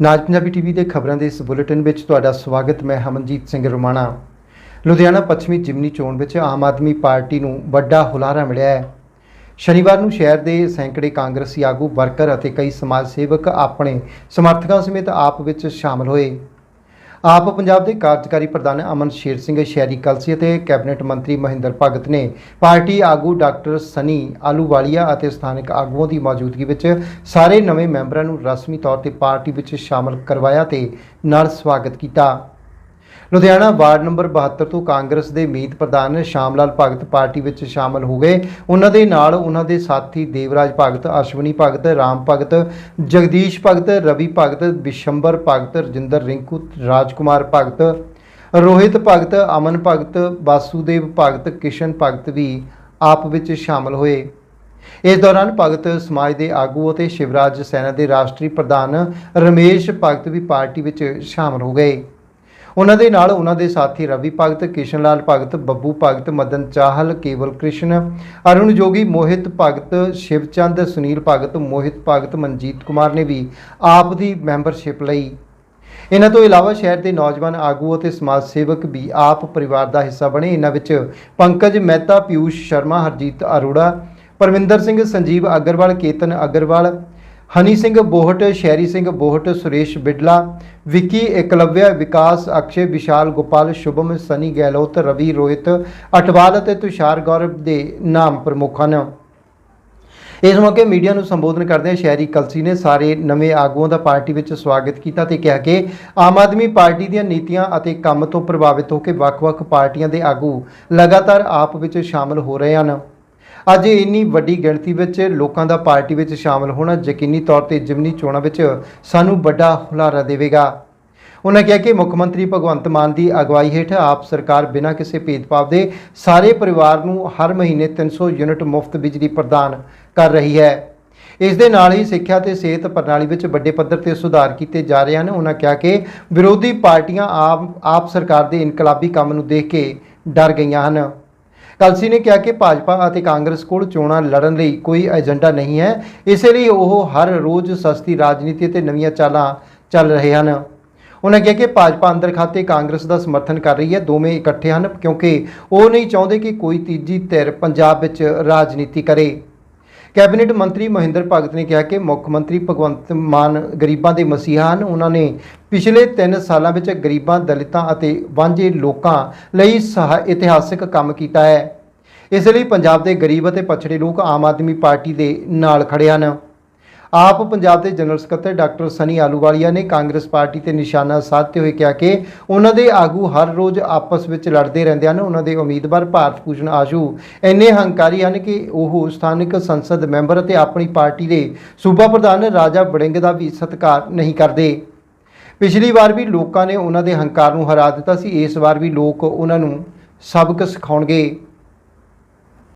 ਨਾਜ Punjabi TV ਦੇ ਖਬਰਾਂ ਦੇ ਇਸ ਬੁਲੇਟਿਨ ਵਿੱਚ ਤੁਹਾਡਾ ਸਵਾਗਤ, ਮੈਂ ਹਮਨਜੀਤ ਸਿੰਘ ਰੋਮਾਣਾ। ਲੁਧਿਆਣਾ ਪੱਛਮੀ ਜਿਮਨੀ ਚੋਣ ਵਿੱਚ ਆਮ ਆਦਮੀ ਪਾਰਟੀ ਨੂੰ ਵੱਡਾ ਹੁਲਾਰਾ ਮਿਲਿਆ ਹੈ। ਸ਼ਨੀਵਾਰ ਨੂੰ ਸ਼ਹਿਰ ਦੇ ਸੈਂਕੜੇ ਕਾਂਗਰਸੀ ਆਗੂ, ਵਰਕਰ ਅਤੇ ਕਈ ਸਮਾਜ ਸੇਵਕ ਆਪਣੇ ਸਮਰਥਕਾਂ ਸਮੇਤ ਆਪ ਵਿੱਚ ਸ਼ਾਮਲ ਹੋਏ। ਆਪ ਪੰਜਾਬ ਦੇ ਕਾਰਜਕਾਰੀ ਪ੍ਰਧਾਨ ਅਮਨ ਸ਼ੇਰ ਸਿੰਘ ਸ਼ਹਿਰੀ ਕਲਸੀ ਅਤੇ ਕੈਬਨਿਟ ਮੰਤਰੀ ਮਹਿੰਦਰ ਭਗਤ ਨੇ ਪਾਰਟੀ ਆਗੂ ਡਾਕਟਰ ਸਨੀ ਆਲੂਵਾਲੀਆ ਅਤੇ ਸਥਾਨਕ ਆਗੂਆਂ ਦੀ ਮੌਜੂਦਗੀ ਵਿੱਚ ਸਾਰੇ ਨਵੇਂ ਮੈਂਬਰਾਂ ਨੂੰ ਰਸਮੀ ਤੌਰ ਤੇ ਪਾਰਟੀ ਵਿੱਚ ਸ਼ਾਮਲ ਕਰਵਾਇਆ ਤੇ ਨਾਲ ਸਵਾਗਤ ਕੀਤਾ। ਲੁਧਿਆਣਾ ਵਾਰਡ ਨੰਬਰ 72 ਤੋਂ ਕਾਂਗਰਸ ਦੇ ਮੀਤ ਪ੍ਰਧਾਨ ਸ਼ਾਮਲਾਲ ਭਗਤ ਪਾਰਟੀ ਵਿੱਚ ਸ਼ਾਮਲ ਹੋ ਗਏ। ਉਹਨਾਂ ਦੇ ਨਾਲ ਉਹਨਾਂ ਦੇ ਸਾਥੀ ਦੇਵਰਾਜ ਭਗਤ, ਅਸ਼ਵਨੀ ਭਗਤ, ਰਾਮ ਭਗਤ, ਜਗਦੀਸ਼ ਭਗਤ, ਰਵੀ ਭਗਤ ਵਿਸ਼ੰਬਰ ਭਗਤ, ਰਜਿੰਦਰ ਰਿੰਕੂ, ਰਾਜਕੁਮਾਰ ਭਗਤ, ਰੋਹਿਤ ਭਗਤ, ਅਮਨ ਭਗਤ, ਵਾਸੂਦੇਵ ਭਗਤ, ਕਿਸ਼ਨ ਭਗਤ ਵੀ ਆਪ ਵਿੱਚ ਸ਼ਾਮਲ ਹੋਏ। ਇਸ ਦੌਰਾਨ ਭਗਤ ਸਮਾਜ ਦੇ ਆਗੂ ਅਤੇ ਸ਼ਿਵਰਾਜ ਸੈਨਾ ਦੇ ਰਾਸ਼ਟਰੀ ਪ੍ਰਧਾਨ ਰਮੇਸ਼ ਭਗਤ ਵੀ ਪਾਰਟੀ ਵਿੱਚ ਸ਼ਾਮਲ ਹੋ ਗਏ। ਉਹਨਾਂ ਦੇ ਨਾਲ ਉਹਨਾਂ ਦੇ ਸਾਥੀ ਰਵੀ ਭਗਤ ਕਿਸ਼ਨ ਲਾਲ ਭਗਤ, ਬੱਬੂ ਭਗਤ, ਮਦਨ ਚਾਹਲ, ਕੇਵਲ ਕ੍ਰਿਸ਼ਨ, ਅਰੁਣ ਜੋਗੀ, ਮੋਹਿਤ ਭਗਤ, ਸ਼ਿਵਚੰਦ, ਸੁਨੀਲ ਭਗਤ, ਮੋਹਿਤ ਭਗਤ, ਮਨਜੀਤ ਕੁਮਾਰ ਨੇ ਵੀ ਆਪ ਦੀ ਮੈਂਬਰਸ਼ਿਪ ਲਈ। ਇਹਨਾਂ ਤੋਂ ਇਲਾਵਾ ਸ਼ਹਿਰ ਦੇ ਨੌਜਵਾਨ ਆਗੂ ਅਤੇ ਸਮਾਜ ਸੇਵਕ ਵੀ ਆਪ ਪਰਿਵਾਰ ਦਾ ਹਿੱਸਾ ਬਣੇ। ਇਹਨਾਂ ਵਿੱਚ ਪੰਕਜ ਮਹਿਤਾ, ਪਿਊਸ਼ ਸ਼ਰਮਾ, ਹਰਜੀਤ ਅਰੋੜਾ ਪਰਵਿੰਦਰ ਸਿੰਘ, ਸੰਜੀਵ ਅਗਰਵਾਲ, ਕੇਤਨ ਅਗਰਵਾਲ ਹਨੀ ਸਿੰਘ ਬੋਹਟ, ਸ਼ੈਰੀ ਸਿੰਘ ਬੋਹਟ, ਸੁਰੇਸ਼ ਬਿਡਲਾ, ਵਿੱਕੀ ਇਕਲਵਿਆ, ਵਿਕਾਸ ਅਕਸ਼ੇ, ਵਿਸ਼ਾਲ ਗੋਪਾਲ, ਸ਼ੁਭਮ, ਸਨੀ ਗਹਿਲੋਤ, ਰਵੀ ਰੋਹਿਤ, ਅਟਵਾਲ ਅਤੇ ਤੁਸ਼ਾਰ ਗੌਰਵ ਦੇ ਨਾਮ ਪ੍ਰਮੁੱਖ ਹਨ। ਇਸ ਮੌਕੇ ਮੀਡੀਆ ਨੂੰ ਸੰਬੋਧਨ ਕਰਦਿਆਂ ਸ਼ਹਿਰੀ ਕਲਸੀ ਨੇ ਸਾਰੇ ਨਵੇਂ ਆਗੂਆਂ ਦਾ ਪਾਰਟੀ ਵਿੱਚ ਸਵਾਗਤ ਕੀਤਾ ਤੇ ਕਿਹਾ ਕਿ ਆਮ ਆਦਮੀ ਪਾਰਟੀ ਦੀਆਂ ਨੀਤੀਆਂ ਅਤੇ ਕੰਮ ਤੋਂ ਪ੍ਰਭਾਵਿਤ ਹੋ ਕੇ ਵੱਖ-ਵੱਖ ਪਾਰਟੀਆਂ ਦੇ ਆਗੂ ਲਗਾਤਾਰ ਆਪ ਵਿੱਚ ਸ਼ਾਮਲ ਹੋ ਰਹੇ ਹਨ। ਅੱਜ ਇੰਨੀ ਵੱਡੀ ਗਿਣਤੀ ਵਿੱਚ ਲੋਕਾਂ ਦਾ ਪਾਰਟੀ ਵਿੱਚ ਸ਼ਾਮਲ ਹੋਣਾ ਯਕੀਨੀ ਤੌਰ ਤੇ ਜਿਮਨੀ ਚੋਣਾਂ ਵਿੱਚ ਸਾਨੂੰ ਵੱਡਾ ਹੁਲਾਰਾ ਦੇਵੇਗਾ। ਉਹਨਾਂ ਕਿਹਾ ਕਿ ਮੁੱਖ ਮੰਤਰੀ ਭਗਵੰਤ ਮਾਨ ਦੀ ਅਗਵਾਈ ਹੇਠ ਆਪ ਸਰਕਾਰ ਬਿਨਾਂ ਕਿਸੇ ਭੇਦਭਾਵ ਦੇ ਸਾਰੇ ਪਰਿਵਾਰ ਨੂੰ ਹਰ ਮਹੀਨੇ 300 ਯੂਨਿਟ ਮੁਫਤ ਬਿਜਲੀ ਪ੍ਰਦਾਨ ਕਰ ਰਹੀ ਹੈ। ਇਸ ਦੇ ਨਾਲ ਹੀ ਸਿੱਖਿਆ ਤੇ ਸਿਹਤ ਪ੍ਰਣਾਲੀ ਵਿੱਚ ਵੱਡੇ ਪੱਧਰ ਤੇ ਸੁਧਾਰ ਕੀਤੇ ਜਾ ਰਹੇ ਹਨ। ਉਹਨਾਂ ਕਿਹਾ ਕਿ ਵਿਰੋਧੀ ਪਾਰਟੀਆਂ ਆਪ ਆਪ ਸਰਕਾਰ ਦੇ ਇਨਕਲਾਬੀ ਕੰਮ ਨੂੰ ਦੇਖ ਕੇ ਡਰ ਗਈਆਂ ਹਨ। ਕਲਸੀ ਨੇ ਕਿਹਾ ਕਿ ਭਾਜਪਾ ਅਤੇ ਕਾਂਗਰਸ ਕੋਲ ਚੋਣਾਂ ਲੜਨ ਲਈ ਕੋਈ ਏਜੰਡਾ ਨਹੀਂ ਹੈ। ਇਸੇ ਲਈ ਉਹ ਹਰ ਰੋਜ਼ ਸਸਤੀ ਰਾਜਨੀਤੀ ਤੇ ਨਵੀਆਂ ਚਾਲਾਂ ਚੱਲ ਰਹੇ ਹਨ। ਉਹਨਾਂ ਕਿਹਾ ਕਿ ਭਾਜਪਾ ਅੰਦਰ ਖਾਤੇ ਕਾਂਗਰਸ ਦਾ ਸਮਰਥਨ ਕਰ ਰਹੀ ਹੈ। ਦੋਵੇਂ ਇਕੱਠੇ ਹਨ ਕਿਉਂਕਿ ਉਹ ਨਹੀਂ ਚਾਹੁੰਦੇ ਕਿ ਕੋਈ ਤੀਜੀ ਧਿਰ ਪੰਜਾਬ ਵਿੱਚ ਰਾਜਨੀਤੀ ਕਰੇ। ਕੈਬਨਿਟ ਮੰਤਰੀ ਮਹਿੰਦਰ ਭਗਤ ਨੇ ਕਿਹਾ ਕਿ ਮੁੱਖ ਮੰਤਰੀ ਭਗਵੰਤ ਮਾਨ ਗਰੀਬਾਂ ਦੇ ਮਸੀਹਾ ਹਨ। ਉਹਨਾਂ ਨੇ ਪਿਛਲੇ 3 ਸਾਲਾਂ ਵਿੱਚ ਗਰੀਬਾਂ, ਦਲਿਤਾਂ ਅਤੇ ਵਾਂਝੇ ਲੋਕਾਂ ਲਈ ਸਹ, ਇਤਿਹਾਸਕ ਕੰਮ ਕੀਤਾ ਹੈ। ਇਸ ਲਈ ਪੰਜਾਬ ਦੇ ਗਰੀਬ ਅਤੇ ਪਛੜੇ ਲੋਕ ਆਮ ਆਦਮੀ ਪਾਰਟੀ ਦੇ ਨਾਲ ਖੜੇ ਹਨ। ਆਪ ਪੰਜਾਬ ਦੇ ਜਨਰਲ ਸਕੱਤਰ ਡਾਕਟਰ ਸਨੀ ਆਲੂਵਾਲੀਆ ਨੇ ਕਾਂਗਰਸ ਪਾਰਟੀ ਤੇ ਨਿਸ਼ਾਨਾ ਸਾਧਦੇ ਹੋਏ ਕਿਹਾ ਕਿ ਉਹਨਾਂ ਦੇ ਆਗੂ ਹਰ ਰੋਜ਼ ਆਪਸ ਵਿੱਚ ਲੜਦੇ ਰਹਿੰਦੇ ਹਨ। ਉਹਨਾਂ ਦੇ ਉਮੀਦਵਾਰ ਭਾਰਤ ਭੂਸ਼ਣ ਆਸ਼ੂ ਇੰਨੇ ਹੰਕਾਰੀ ਹਨ ਕਿ ਉਹ ਸਥਾਨਕ ਸੰਸਦ ਮੈਂਬਰ ਅਤੇ ਆਪਣੀ ਪਾਰਟੀ ਦੇ ਸੂਬਾ ਪ੍ਰਧਾਨ ਰਾਜਾ ਵੜਿੰਗ ਦਾ ਵੀ ਸਤਿਕਾਰ ਨਹੀਂ ਕਰਦੇ। ਪਿਛਲੀ ਵਾਰ ਵੀ ਲੋਕਾਂ ਨੇ ਉਹਨਾਂ ਦੇ ਹੰਕਾਰ ਨੂੰ ਹਰਾ ਦਿੱਤਾ ਸੀ। ਇਸ ਵਾਰ ਵੀ ਲੋਕ ਉਹਨਾਂ ਨੂੰ ਸਬਕ ਸਿਖਾਉਣਗੇ।